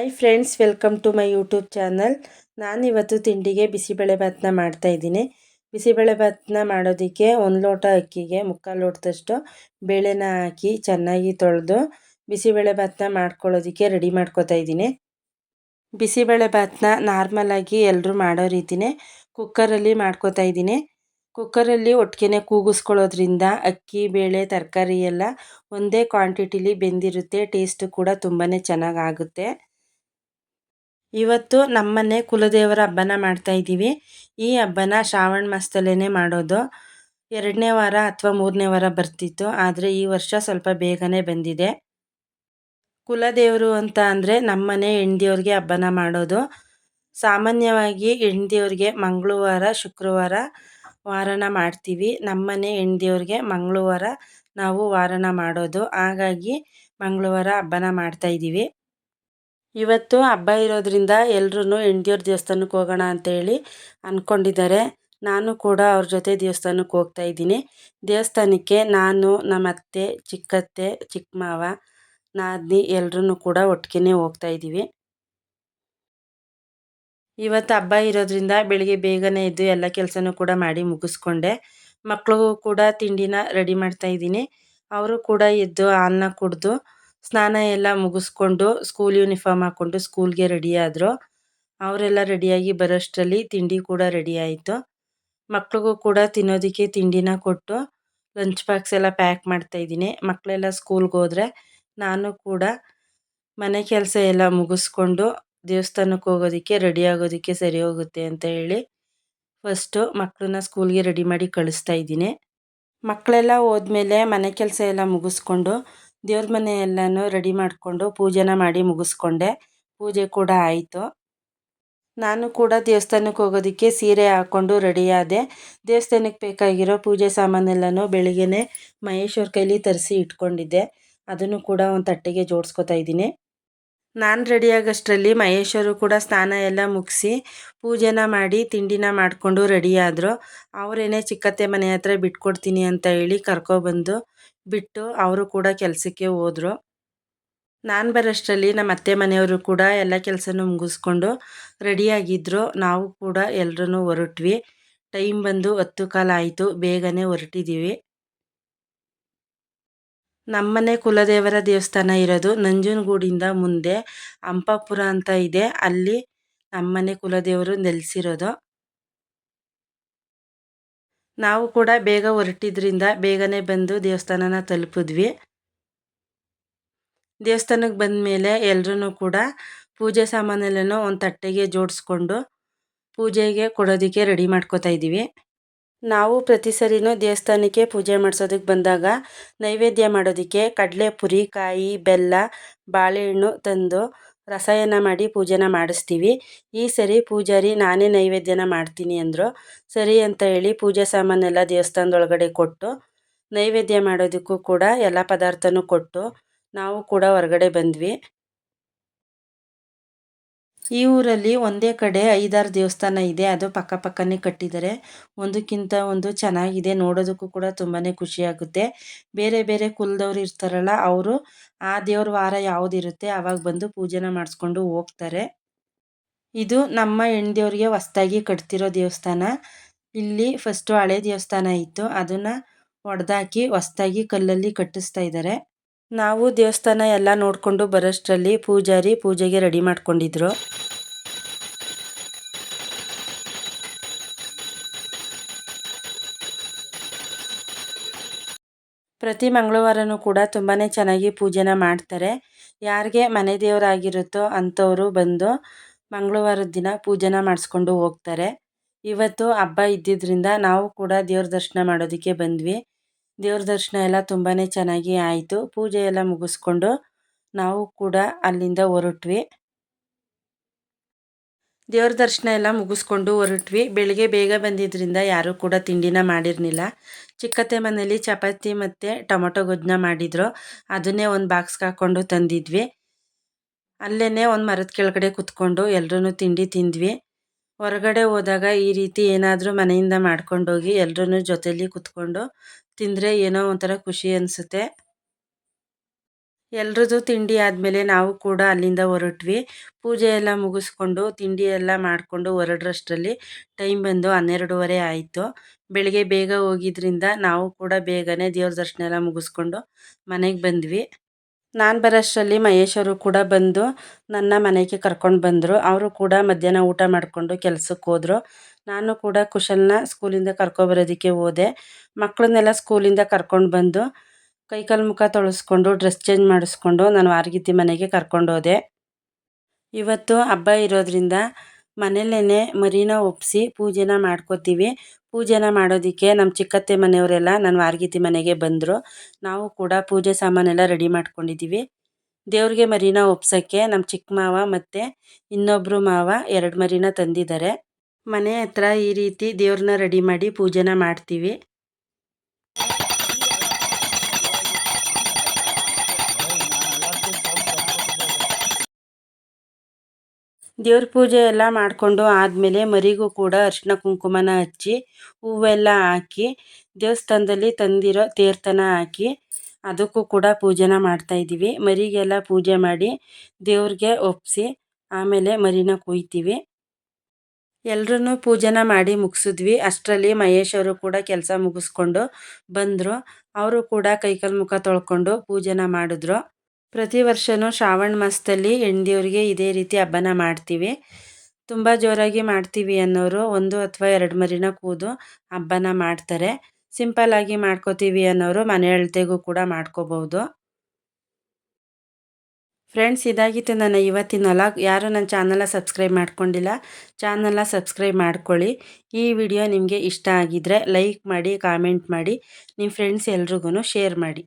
Hi friends welcome to my YouTube channel ನಾನಿವತ್ತು ತಿಂಡಿಗೆ ಬಿಸಿಬೇಳೆಭಾತನ್ನ ಮಾಡ್ತಾಯಿದ್ದೀನಿ ಬಿಸಿಬೇಳೆಭಾತನ್ನ ಮಾಡೋದಕ್ಕೆ ಒಂದು ಲೋಟ ಅಕ್ಕಿಗೆ ಮುಕ್ಕಾಲು ಲೋಟದಷ್ಟು ಬೇಳೆನ ಹಾಕಿ ಚೆನ್ನಾಗಿ ತೊಳೆದು ಬಿಸಿಬೇಳೆಭಾತನ್ನ ಮಾಡ್ಕೊಳ್ಳೋದಕ್ಕೆ ರೆಡಿ ಮಾಡ್ಕೊತಾ ಇದ್ದೀನಿ. ಬಿಸಿಬೇಳೆಭಾತನ್ನ ನಾರ್ಮಲಾಗಿ ಎಲ್ಲರೂ ಮಾಡೋ ರೀತಿಯೇ ಕುಕ್ಕರಲ್ಲಿ ಮಾಡ್ಕೊತಾ ಇದ್ದೀನಿ. ಕುಕ್ಕರಲ್ಲಿ ಒಟ್ಟಿಗೆ ಕೂಗಿಸ್ಕೊಳ್ಳೋದ್ರಿಂದ ಅಕ್ಕಿ, ಬೇಳೆ, ತರಕಾರಿ ಎಲ್ಲ ಒಂದೇ ಕ್ವಾಂಟಿಟಿಲಿ ಬೆಂದಿರುತ್ತೆ ಟೇಸ್ಟು ಕೂಡ ತುಂಬಾ ಚೆನ್ನಾಗಾಗುತ್ತೆ ಇವತ್ತು ನಮ್ಮನೆ ಕುಲದೇವರ ಹಬ್ಬನ ಮಾಡ್ತಾ ಇದ್ದೀವಿ. ಈ ಹಬ್ಬನ ಶ್ರಾವಣ ಮಾಸದಲ್ಲೇ ಮಾಡೋದು. ಎರಡನೇ ವಾರ ಅಥವಾ ಮೂರನೇ ವಾರ ಬರ್ತಿತ್ತು. ಆದರೆ ಈ ವರ್ಷ ಸ್ವಲ್ಪ ಬೇಗನೆ ಬಂದಿದೆ. ಕುಲದೇವರು ಅಂತ ಅಂದರೆ ನಮ್ಮನೆ ಹೆಣ್ದೇವ್ರಿಗೆ ಹಬ್ಬನ ಮಾಡೋದು. ಸಾಮಾನ್ಯವಾಗಿ ಹೆಣ್ದೇವ್ರಿಗೆ ಮಂಗಳವಾರ, ಶುಕ್ರವಾರ ವಾರನ ಮಾಡ್ತೀವಿ. ನಮ್ಮನೆ ಹೆಣ್ದೇವ್ರಿಗೆ ಮಂಗಳವಾರ ನಾವು ವಾರನ ಮಾಡೋದು. ಹಾಗಾಗಿ ಮಂಗಳವಾರ ಹಬ್ಬನ ಮಾಡ್ತಾಯಿದ್ದೀವಿ ಇವತ್ತು ಹಬ್ಬ ಇರೋದ್ರಿಂದ ಎಲ್ರೂ ಹೆಂಡಿಯವ್ರ ದೇವಸ್ಥಾನಕ್ಕೆ ಹೋಗೋಣ ಅಂತೇಳಿ ಅಂದ್ಕೊಂಡಿದ್ದಾರೆ ನಾನು ಕೂಡ ಅವ್ರ ಜೊತೆ ದೇವಸ್ಥಾನಕ್ಕೆ ಹೋಗ್ತಾ ಇದ್ದೀನಿ. ದೇವಸ್ಥಾನಕ್ಕೆ ನಾನು ನಮ್ಮ ಅತ್ತೆ, ಚಿಕ್ಕತ್ತೆ ಚಿಕ್ಕ ಮಾವ ನಾದಿನಿ ಎಲ್ರೂ ಕೂಡ ಒಟ್ಟಿಗೆ ಹೋಗ್ತಾ ಇದ್ದೀವಿ. ಇವತ್ತು ಹಬ್ಬ ಇರೋದ್ರಿಂದ ಬೆಳಿಗ್ಗೆ ಬೇಗನೆ ಎದ್ದು ಎಲ್ಲ ಕೆಲಸನೂ ಕೂಡ ಮಾಡಿ ಮುಗಿಸ್ಕೊಂಡೆ. ಮಕ್ಳಿಗೂ ಕೂಡ ತಿಂಡಿನ ರೆಡಿ ಮಾಡ್ತಾ ಇದ್ದೀನಿ. ಅವರು ಕೂಡ ಎದ್ದು ಹಾಲನ್ನ ಕುಡಿದು ಸ್ನಾನ ಎಲ್ಲ ಮುಗಿಸ್ಕೊಂಡು ಸ್ಕೂಲ್ ಯೂನಿಫಾರ್ಮ್ ಹಾಕ್ಕೊಂಡು ಸ್ಕೂಲ್ಗೆ ರೆಡಿ ಆದರು. ಅವರೆಲ್ಲ ರೆಡಿಯಾಗಿ ಬರೋಷ್ಟರಲ್ಲಿ ತಿಂಡಿ ಕೂಡ ರೆಡಿ ಆಯಿತು. ಮಕ್ಳಿಗೂ ಕೂಡ ತಿನ್ನೋದಕ್ಕೆ ತಿಂಡಿನ ಕೊಟ್ಟು ಲಂಚ್ ಬಾಕ್ಸ್ ಎಲ್ಲ ಪ್ಯಾಕ್ ಮಾಡ್ತಾಯಿದ್ದೀನಿ ಮಕ್ಕಳೆಲ್ಲ ಸ್ಕೂಲ್ಗೆ ಹೋದರೆ ನಾನು ಕೂಡ ಮನೆ ಕೆಲಸ ಎಲ್ಲ ಮುಗಿಸ್ಕೊಂಡು ದೇವಸ್ಥಾನಕ್ಕೆ ಹೋಗೋದಕ್ಕೆ ರೆಡಿ ಆಗೋದಕ್ಕೆ ಸರಿ ಹೋಗುತ್ತೆ ಅಂತ ಹೇಳಿ ಫಸ್ಟು ಮಕ್ಕಳನ್ನ ಸ್ಕೂಲ್ಗೆ ರೆಡಿ ಮಾಡಿ ಕಳಿಸ್ತಾ ಇದ್ದೀನಿ. ಮಕ್ಕಳೆಲ್ಲ ಹೋದ್ಮೇಲೆ ಮನೆ ಕೆಲಸ ಎಲ್ಲ ಮುಗಿಸ್ಕೊಂಡು ದೇವ್ರ ಮನೆ ಎಲ್ಲನೂ ರೆಡಿ ಮಾಡಿಕೊಂಡು ಪೂಜೆನ ಮಾಡಿ ಮುಗಿಸ್ಕೊಂಡೆ. ಪೂಜೆ ಕೂಡ ಆಯಿತು. ನಾನು ಕೂಡ ದೇವಸ್ಥಾನಕ್ಕೆ ಹೋಗೋದಕ್ಕೆ ಸೀರೆ ಹಾಕ್ಕೊಂಡು ರೆಡಿಯಾದೆ ದೇವಸ್ಥಾನಕ್ಕೆ ಬೇಕಾಗಿರೋ ಪೂಜೆ ಸಾಮಾನೆಲ್ಲನೂ ಬೆಳಿಗ್ಗೆ ಮಹೇಶ್ವರ ಕೈಲಿ ತರಿಸಿ ಇಟ್ಕೊಂಡಿದ್ದೆ. ಅದನ್ನು ಕೂಡ ಒಂದು ತಟ್ಟೆಗೆ ಜೋಡಿಸ್ಕೊತಾ ಇದ್ದೀನಿ. ನಾನು ರೆಡಿಯಾಗೋಷ್ಟರಲ್ಲಿ ಮಹೇಶ್ವರು ಕೂಡ ಸ್ನಾನ ಎಲ್ಲ ಮುಗಿಸಿ ಪೂಜೆನ ಮಾಡಿ ತಿಂಡಿನ ಮಾಡಿಕೊಂಡು ರೆಡಿಯಾದರು ಅವರೇನೆ ಚಿಕ್ಕತ್ತೆ ಮನೆ ಹತ್ರ ಬಿಟ್ಕೊಡ್ತೀನಿ ಅಂತ ಹೇಳಿ ಕರ್ಕೊಬಂದು ಬಿಟ್ಟು ಅವರು ಕೂಡ ಕೆಲಸಕ್ಕೆ ಹೋದರು. ನಾನು ಬರೋಷ್ಟರಲ್ಲಿ ನಮ್ಮ ಅತ್ತೆ ಮನೆಯವರು ಕೂಡ ಎಲ್ಲ ಕೆಲಸನೂ ಮುಗಿಸ್ಕೊಂಡು ರೆಡಿಯಾಗಿದ್ದರು ನಾವು ಕೂಡ ಎಲ್ಲರೂ ಹೊರಟ್ವಿ. ಟೈಮ್ ಬಂದು ಹತ್ತು ಕಾಲ ಆಯಿತು. ಬೇಗನೆ ಹೊರಟಿದ್ದೀವಿ ನಮ್ಮನೆ ಕುಲದೇವರ ದೇವಸ್ಥಾನ ಇರೋದು ನಂಜನಗೂಡಿಂದ ಮುಂದೆ ಅಂಪಾಪುರ ಅಂತ ಇದೆ. ಅಲ್ಲಿ ನಮ್ಮನೆ ಕುಲದೇವರು ನೆಲೆಸಿರೋದು. ನಾವು ಕೂಡ ಬೇಗ ಹೊರಟಿದ್ರಿಂದ ಬೇಗನೆ ಬಂದು ದೇವಸ್ಥಾನನ ತಲುಪಿದ್ವಿ. ದೇವಸ್ಥಾನಕ್ಕೆ ಬಂದ ಮೇಲೆ ಎಲ್ಲರೂ ಕೂಡ ಪೂಜೆ ಸಾಮಾನೆಲ್ಲನೂ ಒಂದು ತಟ್ಟೆಗೆ ಜೋಡಿಸ್ಕೊಂಡು ಪೂಜೆಗೆ ಕೊಡೋದಕ್ಕೆ ರೆಡಿ ಮಾಡ್ಕೋತಾ ಇದ್ದೀವಿ. ನಾವು ಪ್ರತಿ ಸರಿನೂ ದೇವಸ್ಥಾನಕ್ಕೆ ಪೂಜೆ ಮಾಡಿಸೋದಕ್ಕೆ ಬಂದಾಗ ನೈವೇದ್ಯ ಮಾಡೋದಕ್ಕೆ ಕಡಲೆ ಪುರಿ ಕಾಯಿ, ಬೆಲ್ಲ, ಬಾಳೆಹಣ್ಣು ತಂದು ರಸಾಯನ ಮಾಡಿ ಪೂಜೆನ ಮಾಡಿಸ್ತೀವಿ. ಈ ಸರಿ ಪೂಜಾರಿ ನಾನೇ ನೈವೇದ್ಯನ ಮಾಡ್ತೀನಿ ಅಂದರು. ಸರಿ ಅಂತ ಹೇಳಿ ಪೂಜೆ ಸಾಮಾನೆಲ್ಲ ದೇವಸ್ಥಾನದೊಳಗಡೆ ಕೊಟ್ಟು, ನೈವೇದ್ಯ ಮಾಡೋದಕ್ಕೂ ಕೂಡ ಎಲ್ಲ ಪದಾರ್ಥನೂ ಕೊಟ್ಟು ನಾವು ಕೂಡ ಹೊರಗಡೆ ಬಂದ್ವಿ. ಈ ಊರಲ್ಲಿ ಒಂದೇ ಕಡೆ ಐದಾರು ದೇವಸ್ಥಾನ ಇದೆ. ಅದು ಪಕ್ಕ ಪಕ್ಕನೇ ಕಟ್ಟಿದ್ದಾರೆ. ಒಂದಕ್ಕಿಂತ ಒಂದು ಚೆನ್ನಾಗಿದೆ. ನೋಡೋದಕ್ಕೂ ಕೂಡ ತುಂಬಾ ಖುಷಿಯಾಗುತ್ತೆ ಬೇರೆ ಬೇರೆ ಕುಲದವ್ರು ಇರ್ತಾರಲ್ಲ, ಅವರು ಆ ದೇವ್ರ ವಾರ ಯಾವುದಿರುತ್ತೆ ಆವಾಗ ಬಂದು ಪೂಜೆನ ಮಾಡಿಸ್ಕೊಂಡು ಹೋಗ್ತಾರೆ. ಇದು ನಮ್ಮ ಹೆಣ್ದೇವ್ರಿಗೆ ಹೊಸ್ದಾಗಿ ಕಟ್ತಿರೋ ದೇವಸ್ಥಾನ. ಇಲ್ಲಿ ಫಸ್ಟು ಹಳೆ ದೇವಸ್ಥಾನ ಇತ್ತು. ಅದನ್ನು ಒಡೆದಾಕಿ ಹೊಸ್ದಾಗಿ ಕಲ್ಲಲ್ಲಿ ಕಟ್ಟಿಸ್ತಾ ಇದ್ದಾರೆ. ನಾವು ದೇವಸ್ಥಾನ ಎಲ್ಲ ನೋಡಿಕೊಂಡು ಬರೋಷ್ಟರಲ್ಲಿ ಪೂಜಾರಿ ಪೂಜೆಗೆ ರೆಡಿ ಮಾಡ್ಕೊಂಡಿದ್ರು. ಪ್ರತಿ ಮಂಗಳವಾರನೂ ಕೂಡ ತುಂಬಾ ಚೆನ್ನಾಗಿ ಪೂಜೆನ ಮಾಡ್ತಾರೆ. ಯಾರಿಗೆ ಮನೆ ದೇವರಾಗಿರುತ್ತೋ ಅಂಥವರು ಬಂದು ಮಂಗಳವಾರದ ದಿನ ಪೂಜೆನ ಮಾಡಿಸ್ಕೊಂಡು ಹೋಗ್ತಾರೆ. ಇವತ್ತು ಹಬ್ಬ ಇದ್ದಿದ್ದರಿಂದ ನಾವು ಕೂಡ ದೇವ್ರ ದರ್ಶನ ಮಾಡೋದಕ್ಕೆ ಬಂದ್ವಿ. ದೇವ್ರ ದರ್ಶನ ಎಲ್ಲ ತುಂಬಾ ಚೆನ್ನಾಗಿ ಆಯಿತು. ಪೂಜೆ ಎಲ್ಲ ಮುಗಿಸ್ಕೊಂಡು ನಾವು ಕೂಡ ಅಲ್ಲಿಂದ ಹೊರಟ್ವಿ. ದೇವ್ರ ದರ್ಶನ ಎಲ್ಲ ಮುಗಿಸ್ಕೊಂಡು ಹೊರಟ್ವಿ. ಬೆಳಿಗ್ಗೆ ಬೇಗ ಬಂದಿದ್ದರಿಂದ ಯಾರೂ ಕೂಡ ತಿಂಡಿನ ಮಾಡಿರಲಿಲ್ಲ. ಚಿಕ್ಕತ್ತೆ ಮನೇಲಿ ಚಪಾತಿ ಮತ್ತು ಟೊಮೊಟೊ ಗೊಜ್ಜನ್ನ ಮಾಡಿದ್ರು. ಅದನ್ನೇ ಒಂದು ಬಾಕ್ಸ್ಗೆ ಹಾಕ್ಕೊಂಡು ತಂದಿದ್ವಿ. ಅಲ್ಲೇ ಒಂದು ಮರದ ಕೆಳಗಡೆ ಕುತ್ಕೊಂಡು ಎಲ್ಲರೂ ತಿಂಡಿ ತಿಂದ್ವಿ. ಹೊರಗಡೆ ಹೋದಾಗ ಈ ರೀತಿ ಏನಾದರೂ ಮನೆಯಿಂದ ಮಾಡ್ಕೊಂಡೋಗಿ ಎಲ್ಲರೂ ಜೊತೇಲಿ ಕುತ್ಕೊಂಡು ತಿಂದರೆ ಏನೋ ಒಂಥರ ಖುಷಿ ಅನಿಸುತ್ತೆ. ಎಲ್ರದ್ದು ತಿಂಡಿ ಆದಮೇಲೆ ನಾವು ಕೂಡ ಅಲ್ಲಿಂದ ಹೊರಟ್ವಿ. ಪೂಜೆ ಎಲ್ಲ ಮುಗಿಸ್ಕೊಂಡು ತಿಂಡಿ ಎಲ್ಲ ಮಾಡಿಕೊಂಡು ಹೊರಡ್ರಷ್ಟರಲ್ಲಿ ಟೈಮ್ ಬಂದು ಹನ್ನೆರಡೂವರೆ ಆಯಿತು. ಬೆಳಗ್ಗೆ ಬೇಗ ಹೋಗಿದ್ರಿಂದ ನಾವು ಕೂಡ ಬೇಗನೆ ದೇವ್ರ ದರ್ಶನ ಎಲ್ಲ ಮುಗಿಸ್ಕೊಂಡು ಮನೆಗೆ ಬಂದ್ವಿ. ನಾನು ಬರೋಷ್ಟರಲ್ಲಿ ಮಹೇಶ್ ಅವರು ಕೂಡ ಬಂದು ನನ್ನ ಮನೆಗೆ ಕರ್ಕೊಂಡು ಬಂದರು. ಅವರು ಕೂಡ ಮಧ್ಯಾಹ್ನ ಊಟ ಮಾಡಿಕೊಂಡು ಕೆಲ್ಸಕ್ಕೆ ಹೋದರು. ನಾನು ಕೂಡ ಕುಶಲ್ನ ಸ್ಕೂಲಿಂದ ಕರ್ಕೊಬರೋದಕ್ಕೆ ಹೋದೆ. ಮಕ್ಕಳನ್ನೆಲ್ಲ ಸ್ಕೂಲಿಂದ ಕರ್ಕೊಂಡು ಬಂದು ಕೈಕಾಲು ಮುಖ ತೊಳೆಸ್ಕೊಂಡು ಡ್ರೆಸ್ ಚೇಂಜ್ ಮಾಡಿಸ್ಕೊಂಡು ನಾನು ವಾರಗಿತ್ತಿ ಮನೆಗೆ ಕರ್ಕೊಂಡು ಹೋದೆ. ಇವತ್ತು ಹಬ್ಬ ಇರೋದ್ರಿಂದ ಮನೆಯಲ್ಲೇ ಮರಿನ ಒಪ್ಪಿಸಿ ಪೂಜೆನ ಮಾಡ್ಕೋತೀವಿ. ಪೂಜೆನ ಮಾಡೋದಕ್ಕೆ ನಮ್ಮ ಚಿಕ್ಕತ್ತೆ ಮನೆಯವರೆಲ್ಲ ನನ್ನ ವಾರ್ಗಿತಿ ಮನೆಗೆ ಬಂದರು. ನಾವು ಕೂಡ ಪೂಜೆ ಸಾಮಾನೆಲ್ಲ ರೆಡಿ ಮಾಡ್ಕೊಂಡಿದ್ದೀವಿ ದೇವ್ರಿಗೆ ಮರಿನ ಒಪ್ಸೋಕ್ಕೆ ನಮ್ಮ ಚಿಕ್ಕ ಮಾವ ಮತ್ತು ಇನ್ನೊಬ್ಬರು ಮಾವ ಎರಡು ಮರಿನ ತಂದಿದ್ದಾರೆ. ಮನೆ ಹತ್ರ ಈ ರೀತಿ ದೇವ್ರನ್ನ ರೆಡಿ ಮಾಡಿ ಪೂಜೆನ ಮಾಡ್ತೀವಿ. ದೇವ್ರ ಪೂಜೆ ಎಲ್ಲ ಮಾಡಿಕೊಂಡು ಆದಮೇಲೆ ಮರಿಗೂ ಕೂಡ ಅರಿಶಿನ ಕುಂಕುಮನ ಹಚ್ಚಿ ಹೂವೆಲ್ಲ ಹಾಕಿ ದೇವಸ್ಥಾನದಲ್ಲಿ ತಂದಿರೋ ತೀರ್ಥನ ಹಾಕಿ ಅದಕ್ಕೂ ಕೂಡ ಪೂಜೆನ ಮಾಡ್ತಾಯಿದ್ದೀವಿ ಮರಿಗೆಲ್ಲ ಪೂಜೆ ಮಾಡಿ ದೇವ್ರಿಗೆ ಒಪ್ಪಿಸಿ ಆಮೇಲೆ ಮರಿನ ಕೊಯ್ತೀವಿ. ಎಲ್ಲರೂ ಪೂಜೆನ ಮಾಡಿ ಮುಗಿಸಿದ್ವಿ. ಅಷ್ಟರಲ್ಲಿ ಮಹೇಶ್ ಅವರು ಕೂಡ ಕೆಲಸ ಮುಗಿಸ್ಕೊಂಡು ಬಂದರು. ಅವರು ಕೂಡ ಕೈಕಾಲು ಮುಖ ತೊಳ್ಕೊಂಡು ಪೂಜೆನ ಮಾಡಿದ್ರು. ಪ್ರತಿ ವರ್ಷವೂ ಶ್ರಾವಣ ಮಾಸದಲ್ಲಿ ಹೆಣ್ದೇವ್ರಿಗೆ ಇದೇ ರೀತಿ ಹಬ್ಬನ ಮಾಡ್ತೀವಿ. ತುಂಬ ಜೋರಾಗಿ ಮಾಡ್ತೀವಿ ಅನ್ನೋರು ಒಂದು ಅಥವಾ ಎರಡು ಮರಿನ ಕೂದು ಹಬ್ಬನ ಮಾಡ್ತಾರೆ. ಸಿಂಪಲ್ಲಾಗಿ ಮಾಡ್ಕೋತೀವಿ ಅನ್ನೋರು ಮನೆ ಅಳತೆಗೂ ಕೂಡ ಮಾಡ್ಕೋಬೋದು ಫ್ರೆಂಡ್ಸ್, ಇದಾಗಿತ್ತು ನನ್ನ ಇವತ್ತಿನ ಲಾಗ್ ಯಾರು ನನ್ನ ಚಾನಲ್ನ ಸಬ್ಸ್ಕ್ರೈಬ್ ಮಾಡ್ಕೊಂಡಿಲ್ಲ ಚಾನಲ್ನ ಸಬ್ಸ್ಕ್ರೈಬ್ ಮಾಡ್ಕೊಳ್ಳಿ. ಈ ವಿಡಿಯೋ ನಿಮಗೆ ಇಷ್ಟ ಆಗಿದ್ರೆ ಲೈಕ್ ಮಾಡಿ, ಕಾಮೆಂಟ್ ಮಾಡಿ. ನಿಮ್ಮ ಫ್ರೆಂಡ್ಸ್ ಎಲ್ರಿಗೂ ಶೇರ್ ಮಾಡಿ.